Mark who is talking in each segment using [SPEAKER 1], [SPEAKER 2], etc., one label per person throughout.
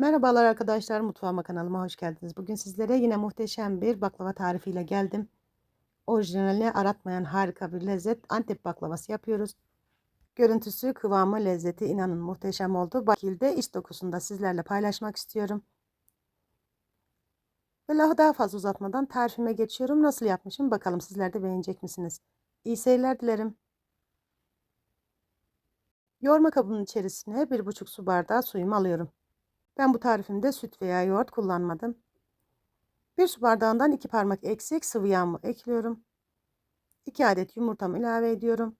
[SPEAKER 1] Merhabalar arkadaşlar, mutfağıma kanalıma hoş geldiniz. Bugün sizlere yine muhteşem bir baklava tarifiyle geldim. Orijinalini aratmayan harika bir lezzet Antep baklavası yapıyoruz. Görüntüsü, kıvamı, lezzeti inanın muhteşem oldu. Bu şekilde iç dokusunu da sizlerle paylaşmak istiyorum. Ve lafı daha fazla uzatmadan tarifime geçiyorum. Nasıl yapmışım bakalım sizler de beğenecek misiniz? İyi seyirler dilerim. Yoğurma kabının içerisine 1,5 su bardağı suyumu alıyorum. Ben bu tarifimde süt veya yoğurt kullanmadım. Bir su bardağından iki parmak eksik sıvı yağımı ekliyorum. 2 adet yumurtamı ilave ediyorum.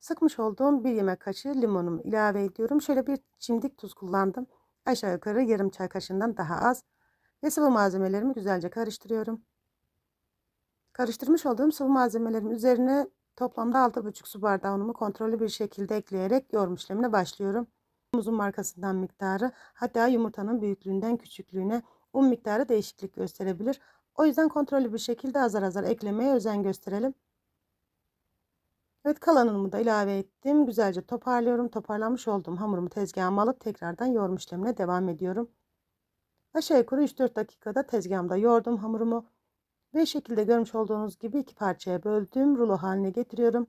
[SPEAKER 1] Sıkmış olduğum bir yemek kaşığı limonumu ilave ediyorum. Şöyle bir çimdik tuz kullandım. Aşağı yukarı yarım çay kaşığından daha az. Ve sıvı malzemelerimi güzelce karıştırıyorum. Karıştırmış olduğum sıvı malzemelerin üzerine toplamda 6,5 su bardağı unumu kontrollü bir şekilde ekleyerek yoğurma işlemine başlıyorum. Muzun markasından miktarı hatta yumurtanın büyüklüğünden küçüklüğüne un miktarı değişiklik gösterebilir. O yüzden kontrollü bir şekilde azar azar eklemeye özen gösterelim. Evet kalan unumu da ilave ettim. Güzelce toparlıyorum. Toparlanmış olduğum hamurumu tezgahıma alıp tekrardan yoğurma işlemine devam ediyorum. Aşağı yukarı 3-4 dakikada tezgahımda yoğurdum hamurumu. Ve şekilde görmüş olduğunuz gibi iki parçaya böldüm. Rulo haline getiriyorum.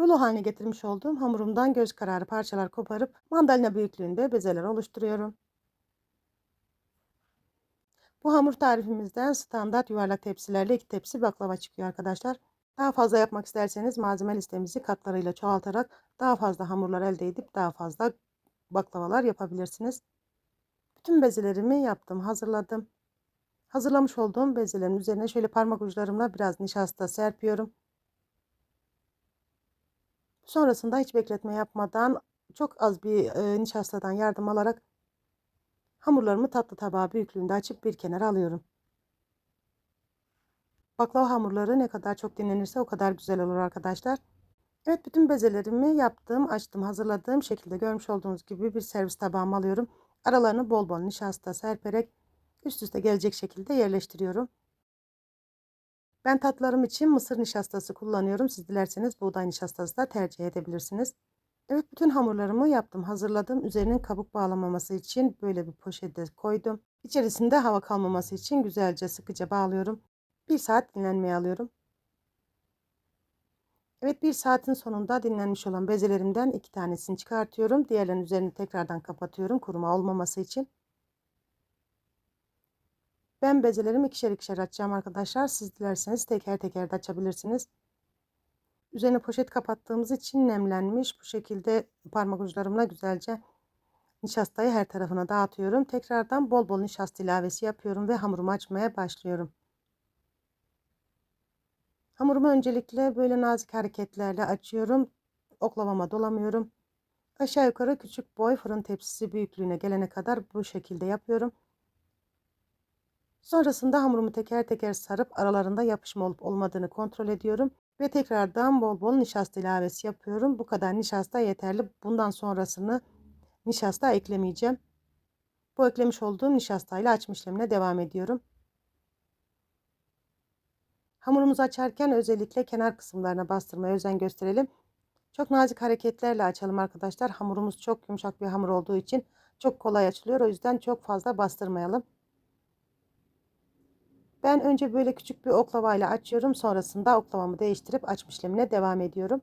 [SPEAKER 1] Rulo haline getirmiş olduğum hamurumdan göz kararı parçalar koparıp mandalina büyüklüğünde bezeler oluşturuyorum. Bu hamur tarifimizden standart yuvarlak tepsilerle iki tepsi baklava çıkıyor arkadaşlar. Daha fazla yapmak isterseniz malzeme listemizi katlarıyla çoğaltarak daha fazla hamurlar elde edip daha fazla baklavalar yapabilirsiniz. Bütün bezelerimi yaptım, hazırladım. Hazırlamış olduğum bezelerin üzerine şöyle parmak uçlarımla biraz nişasta serpiyorum. Sonrasında hiç bekletme yapmadan çok az bir e, nişastadan yardım alarak hamurlarımı tatlı tabağı büyüklüğünde açıp bir kenara alıyorum. Baklava hamurları ne kadar çok dinlenirse o kadar güzel olur arkadaşlar. Evet bütün bezelerimi yaptım, açtım, hazırladığım şekilde görmüş olduğunuz gibi bir servis tabağıma alıyorum. Aralarını bol bol nişasta serperek üst üste gelecek şekilde yerleştiriyorum. Ben tatlarım için mısır nişastası kullanıyorum. Siz dilerseniz buğday nişastası da tercih edebilirsiniz. Evet bütün hamurlarımı yaptım hazırladım. Üzerinin kabuk bağlamaması için böyle bir poşete koydum. İçerisinde hava kalmaması için güzelce sıkıca bağlıyorum. Bir saat dinlenmeye alıyorum. Evet bir saatin sonunda dinlenmiş olan bezelerimden iki tanesini çıkartıyorum. Diğerlerinin üzerini tekrardan kapatıyorum kuruma olmaması için. Ben bezelerimi ikişer ikişer açacağım arkadaşlar. Siz dilerseniz teker teker de açabilirsiniz. Üzerine poşet kapattığımız için nemlenmiş. Bu şekilde parmak uçlarımla güzelce nişastayı her tarafına dağıtıyorum. Tekrardan bol bol nişasta ilavesi yapıyorum ve hamurumu açmaya başlıyorum. Hamurumu öncelikle böyle nazik hareketlerle açıyorum. Oklavama dolamıyorum. Aşağı yukarı küçük boy fırın tepsisi büyüklüğüne gelene kadar bu şekilde yapıyorum. Sonrasında hamurumu teker teker sarıp aralarında yapışma olup olmadığını kontrol ediyorum. Ve tekrardan bol bol nişasta ilavesi yapıyorum. Bu kadar nişasta yeterli. Bundan sonrasını nişasta eklemeyeceğim. Bu eklemiş olduğum nişastayla açma işlemine devam ediyorum. Hamurumuzu açarken özellikle kenar kısımlarına bastırmaya özen gösterelim. Çok nazik hareketlerle açalım arkadaşlar. Hamurumuz çok yumuşak bir hamur olduğu için çok kolay açılıyor. O yüzden çok fazla bastırmayalım. Ben önce böyle küçük bir oklavayla açıyorum. Sonrasında oklavamı değiştirip açma işlemine devam ediyorum.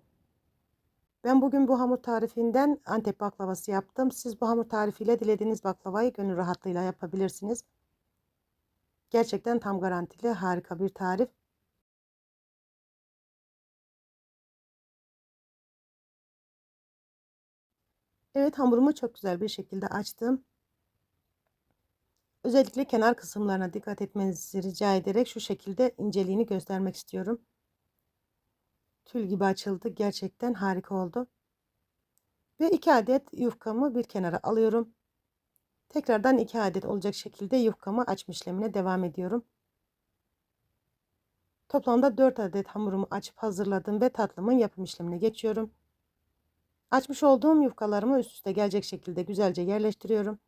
[SPEAKER 1] Ben bugün bu hamur tarifinden Antep baklavası yaptım. Siz bu hamur tarifiyle dilediğiniz baklavayı gönül rahatlığıyla yapabilirsiniz. Gerçekten tam garantili harika bir tarif. Evet hamurumu çok güzel bir şekilde açtım. Özellikle kenar kısımlarına dikkat etmenizi rica ederek şu şekilde inceliğini göstermek istiyorum. Tül gibi açıldı. Gerçekten harika oldu. Ve 2 adet yufkamı bir kenara alıyorum. Tekrardan 2 adet olacak şekilde yufkamı açma işlemine devam ediyorum. Toplamda 4 adet hamurumu açıp hazırladım ve tatlımın yapım işlemine geçiyorum. Açmış olduğum yufkalarımı üst üste gelecek şekilde güzelce yerleştiriyorum.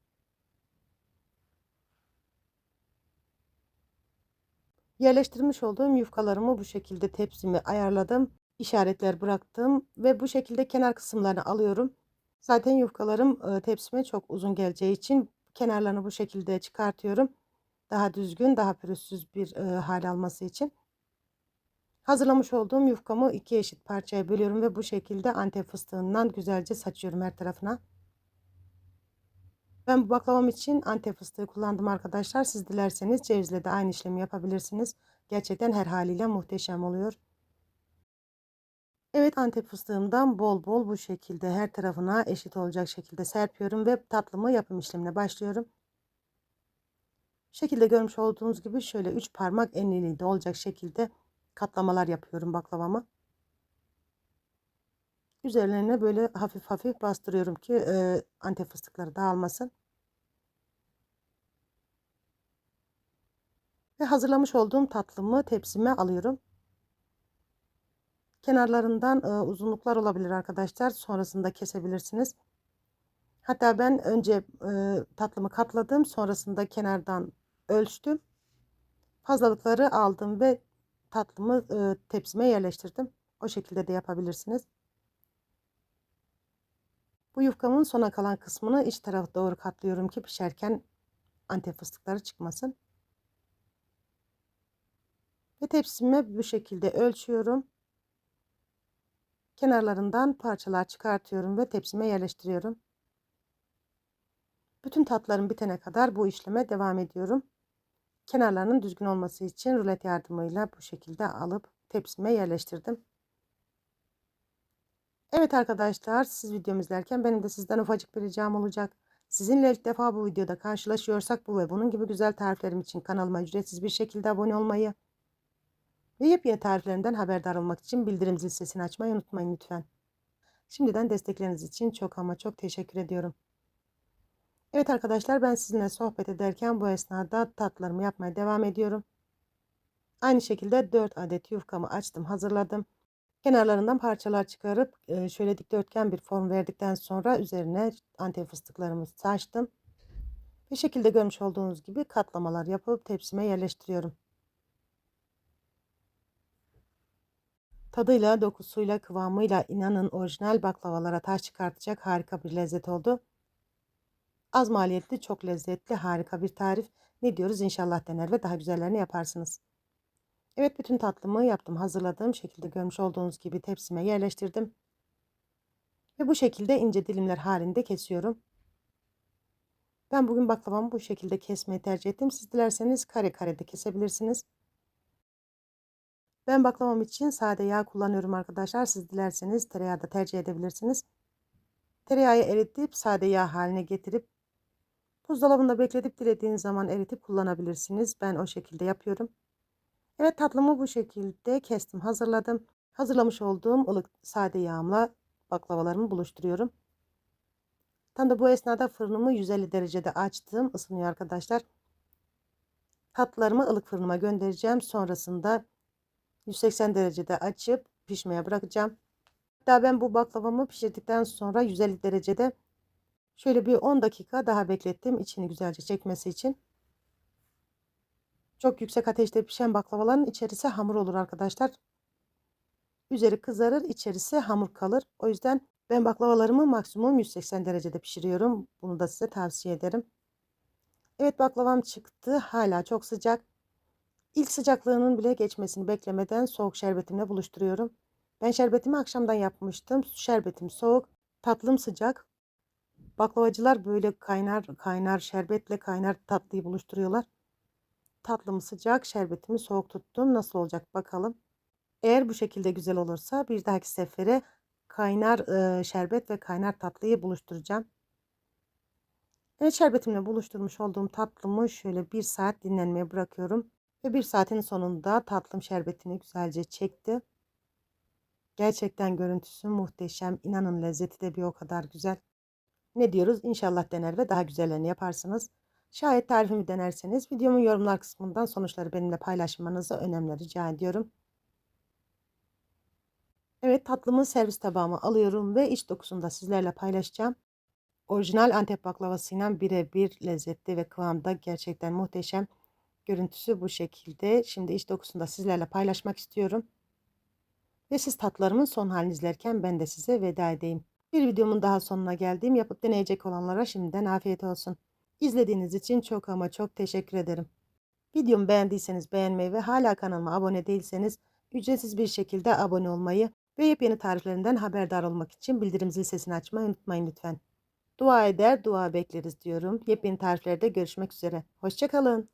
[SPEAKER 1] Yerleştirmiş olduğum yufkalarımı bu şekilde tepsimi ayarladım. işaretler bıraktım ve bu şekilde kenar kısımlarını alıyorum. Zaten yufkalarım e, tepsime çok uzun geleceği için kenarlarını bu şekilde çıkartıyorum. Daha düzgün, daha pürüzsüz bir e, hal alması için. Hazırlamış olduğum yufkamı iki eşit parçaya bölüyorum ve bu şekilde antep fıstığından güzelce saçıyorum her tarafına. Ben bu baklavam için antep fıstığı kullandım arkadaşlar. Siz dilerseniz cevizle de aynı işlemi yapabilirsiniz. Gerçekten her haliyle muhteşem oluyor. Evet antep fıstığımdan bol bol bu şekilde her tarafına eşit olacak şekilde serpiyorum ve tatlımı yapım işlemine başlıyorum. şekilde görmüş olduğunuz gibi şöyle 3 parmak enliliği de olacak şekilde katlamalar yapıyorum baklavamı. Üzerlerine böyle hafif hafif bastırıyorum ki e, antep fıstıkları dağılmasın. Ve hazırlamış olduğum tatlımı tepsime alıyorum. Kenarlarından e, uzunluklar olabilir arkadaşlar. Sonrasında kesebilirsiniz. Hatta ben önce e, tatlımı katladım. Sonrasında kenardan ölçtüm. Fazlalıkları aldım ve tatlımı e, tepsime yerleştirdim. O şekilde de yapabilirsiniz. Bu yufkamın sona kalan kısmını iç tarafa doğru katlıyorum ki pişerken antep fıstıkları çıkmasın. Ve tepsime bu şekilde ölçüyorum. Kenarlarından parçalar çıkartıyorum ve tepsime yerleştiriyorum. Bütün tatlarım bitene kadar bu işleme devam ediyorum. Kenarlarının düzgün olması için rulet yardımıyla bu şekilde alıp tepsime yerleştirdim. Evet arkadaşlar siz videomu izlerken benim de sizden ufacık bir ricam olacak. Sizinle ilk defa bu videoda karşılaşıyorsak bu ve bunun gibi güzel tariflerim için kanalıma ücretsiz bir şekilde abone olmayı ve yepyeni tariflerimden haberdar olmak için bildirim zil sesini açmayı unutmayın lütfen. Şimdiden destekleriniz için çok ama çok teşekkür ediyorum. Evet arkadaşlar ben sizinle sohbet ederken bu esnada tatlarımı yapmaya devam ediyorum. Aynı şekilde 4 adet yufkamı açtım hazırladım. Kenarlarından parçalar çıkarıp şöyle dikdörtgen bir form verdikten sonra üzerine antep fıstıklarımı saçtım. Bu şekilde görmüş olduğunuz gibi katlamalar yapıp tepsime yerleştiriyorum. Tadıyla, dokusuyla, kıvamıyla inanın orijinal baklavalara taş çıkartacak harika bir lezzet oldu. Az maliyetli, çok lezzetli, harika bir tarif. Ne diyoruz? İnşallah dener ve daha güzellerini yaparsınız. Evet bütün tatlımı yaptım. Hazırladığım şekilde görmüş olduğunuz gibi tepsime yerleştirdim. Ve bu şekilde ince dilimler halinde kesiyorum. Ben bugün baklavamı bu şekilde kesmeyi tercih ettim. Siz dilerseniz kare kare de kesebilirsiniz. Ben baklavam için sade yağ kullanıyorum arkadaşlar. Siz dilerseniz tereyağı da tercih edebilirsiniz. Tereyağı eritip sade yağ haline getirip buzdolabında bekletip dilediğiniz zaman eritip kullanabilirsiniz. Ben o şekilde yapıyorum. Evet tatlımı bu şekilde kestim hazırladım. Hazırlamış olduğum ılık sade yağımla baklavalarımı buluşturuyorum. Tam da bu esnada fırınımı 150 derecede açtım. ısınıyor arkadaşlar. Tatlılarımı ılık fırınıma göndereceğim. Sonrasında 180 derecede açıp pişmeye bırakacağım. Hatta ben bu baklavamı pişirdikten sonra 150 derecede şöyle bir 10 dakika daha beklettim içini güzelce çekmesi için. Çok yüksek ateşte pişen baklavaların içerisi hamur olur arkadaşlar. Üzeri kızarır, içerisi hamur kalır. O yüzden ben baklavalarımı maksimum 180 derecede pişiriyorum. Bunu da size tavsiye ederim. Evet baklavam çıktı. Hala çok sıcak. İlk sıcaklığının bile geçmesini beklemeden soğuk şerbetimle buluşturuyorum. Ben şerbetimi akşamdan yapmıştım. Şerbetim soğuk, tatlım sıcak. Baklavacılar böyle kaynar kaynar şerbetle kaynar tatlıyı buluşturuyorlar. Tatlımı sıcak, şerbetimi soğuk tuttum. Nasıl olacak bakalım. Eğer bu şekilde güzel olursa bir dahaki sefere kaynar şerbet ve kaynar tatlıyı buluşturacağım. Evet şerbetimle buluşturmuş olduğum tatlımı şöyle bir saat dinlenmeye bırakıyorum. Ve bir saatin sonunda tatlım şerbetini güzelce çekti. Gerçekten görüntüsü muhteşem. İnanın lezzeti de bir o kadar güzel. Ne diyoruz? İnşallah dener ve daha güzellerini yaparsınız. Şayet tarifimi denerseniz videomun yorumlar kısmından sonuçları benimle paylaşmanızı önemli rica ediyorum. Evet tatlımı servis tabağıma alıyorum ve iç dokusunu da sizlerle paylaşacağım. Orijinal Antep baklavasıyla birebir lezzetli ve kıvamda gerçekten muhteşem. Görüntüsü bu şekilde. Şimdi iç dokusunu da sizlerle paylaşmak istiyorum. Ve siz tatlarımın son halini izlerken ben de size veda edeyim. Bir videomun daha sonuna geldim. Yapıp deneyecek olanlara şimdiden afiyet olsun. İzlediğiniz için çok ama çok teşekkür ederim. Videomu beğendiyseniz beğenmeyi ve hala kanalıma abone değilseniz ücretsiz bir şekilde abone olmayı ve yepyeni tariflerinden haberdar olmak için bildirim zil sesini açmayı unutmayın lütfen. Dua eder, dua bekleriz diyorum. Yepyeni tariflerde görüşmek üzere. Hoşçakalın.